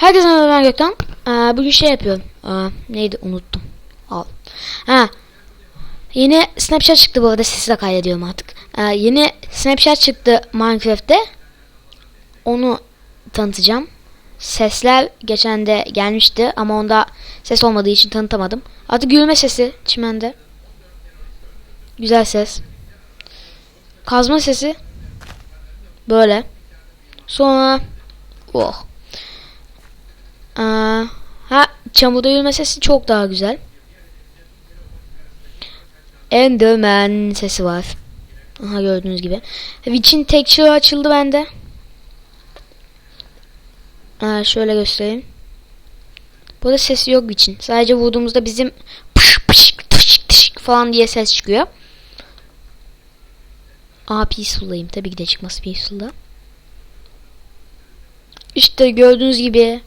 Herkese merhaba ben Gökten. Ee, bugün şey yapıyorum. Aa, neydi unuttum. Al. Ha. Yeni Snapchat çıktı bu arada sesi de kaydediyorum artık. Ee, yeni Snapchat çıktı Minecraft'te. Onu tanıtacağım. Sesler geçen de gelmişti ama onda ses olmadığı için tanıtamadım. Adı gülme sesi çimende. Güzel ses. Kazma sesi. Böyle. Sonra oh. Ha çamurda yürüme sesi çok daha güzel. Enderman sesi var. Aha gördüğünüz gibi. Witch'in texture açıldı bende. Aa, şöyle göstereyim. Burada sesi yok Witch'in. Sadece vurduğumuzda bizim pış pış tış tış falan diye ses çıkıyor. Aa Peaceful'dayım. Tabii ki de çıkması Peaceful'da. İşte gördüğünüz gibi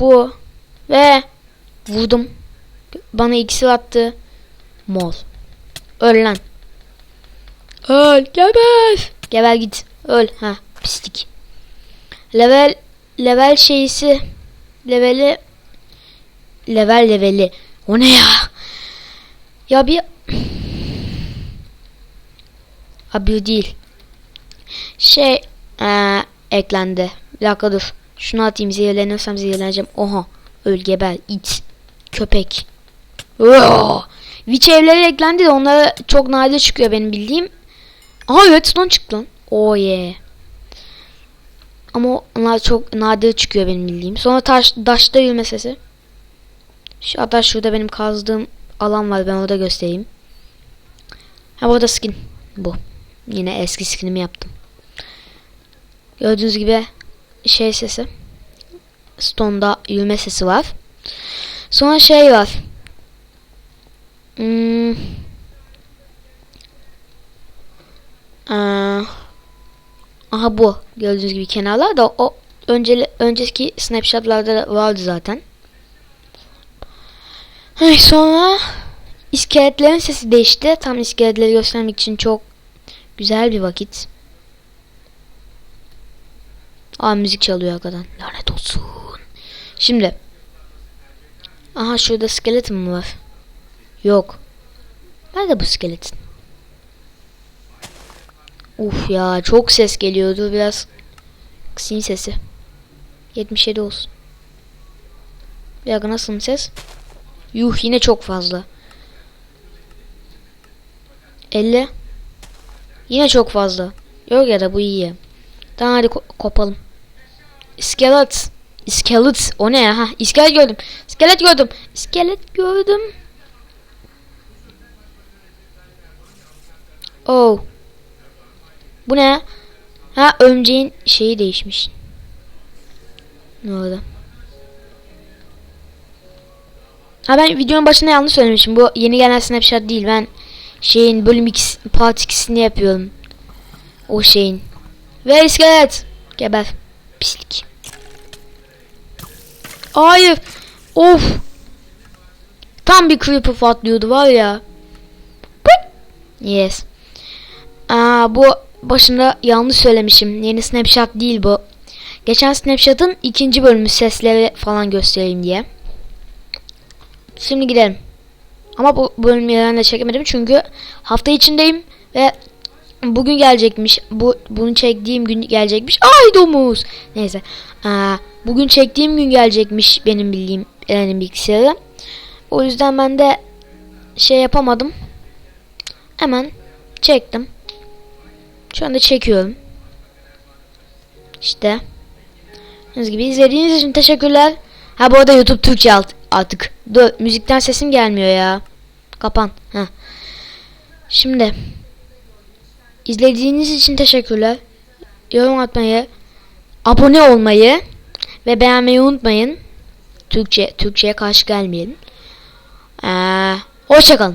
bu ve vurdum. Bana iksir attı. Mol. Öl lan. Öl. Geber. Geber git. Öl. Ha pislik. Level level şeysi leveli level leveli. O ne ya? Ya bir Abi değil. Şey ee, eklendi. Bir dakika dur. Şunu atayım zehirleniyorsam zehirleneceğim. Oha. Öl geber. it. Köpek. Oo. Witch evleri eklendi de onlara çok nadir çıkıyor benim bildiğim. Aha redstone çıktı lan. Oh yeah. Ama onlar çok nadir çıkıyor benim bildiğim. Sonra taş, taşta yürüme sesi. Şu hatta şurada benim kazdığım alan var. Ben orada göstereyim. Ha burada skin. Bu. Yine eski skinimi yaptım. Gördüğünüz gibi şey sesi. Stone'da yürüme sesi var. Sonra şey var. Hmm. Aa. Aha bu. Gördüğünüz gibi kenarlarda o önceli, önceki snapshotlarda da vardı zaten. Ay sonra iskeletlerin sesi değişti. Tam iskeletleri göstermek için çok güzel bir vakit. Aa müzik çalıyor arkadan. Lanet olsun. Şimdi. Aha şurada skeleton mı var? Yok. Nerede bu skeleton? Uf ya çok ses geliyordu. Biraz kısayım sesi. 77 olsun. Bir dakika nasıl ses? Yuh yine çok fazla. 50. Yine çok fazla. Yok ya da bu iyi. Tamam hadi ko kopalım. İskelet. İskelet. O ne ya? Ha, iskelet gördüm. İskelet gördüm. İskelet gördüm. Oh. Bu ne? Ha örümceğin şeyi değişmiş. Ne oldu? Ha ben videonun başında yanlış söylemişim. Bu yeni gelen snapshot değil. Ben şeyin bölüm 2 part 2'sini yapıyorum. O şeyin. Ve iskelet. Geber. Pislik. Hayır. Of. Tam bir creeper patlıyordu var ya. Yes. Aa, bu başında yanlış söylemişim. Yeni snapshot değil bu. Geçen snapshot'ın ikinci bölümü sesleri falan göstereyim diye. Şimdi gidelim. Ama bu bölümü yerden de çekemedim çünkü hafta içindeyim ve bugün gelecekmiş. Bu bunu çektiğim gün gelecekmiş. Ay domuz. Neyse. Aa, bugün çektiğim gün gelecekmiş benim bildiğim benim bilgisayarı. O yüzden ben de şey yapamadım. Hemen çektim. Şu anda çekiyorum. İşte. Gördüğünüz gibi izlediğiniz için teşekkürler. Ha bu arada YouTube Türkçe alt artık. Dur müzikten sesim gelmiyor ya. Kapan. Ha. Şimdi izlediğiniz için teşekkürler. Yorum atmayı, abone olmayı ve beğenmeyi unutmayın. Türkçe Türkçeye karşı gelmeyin. Ee, hoşçakalın.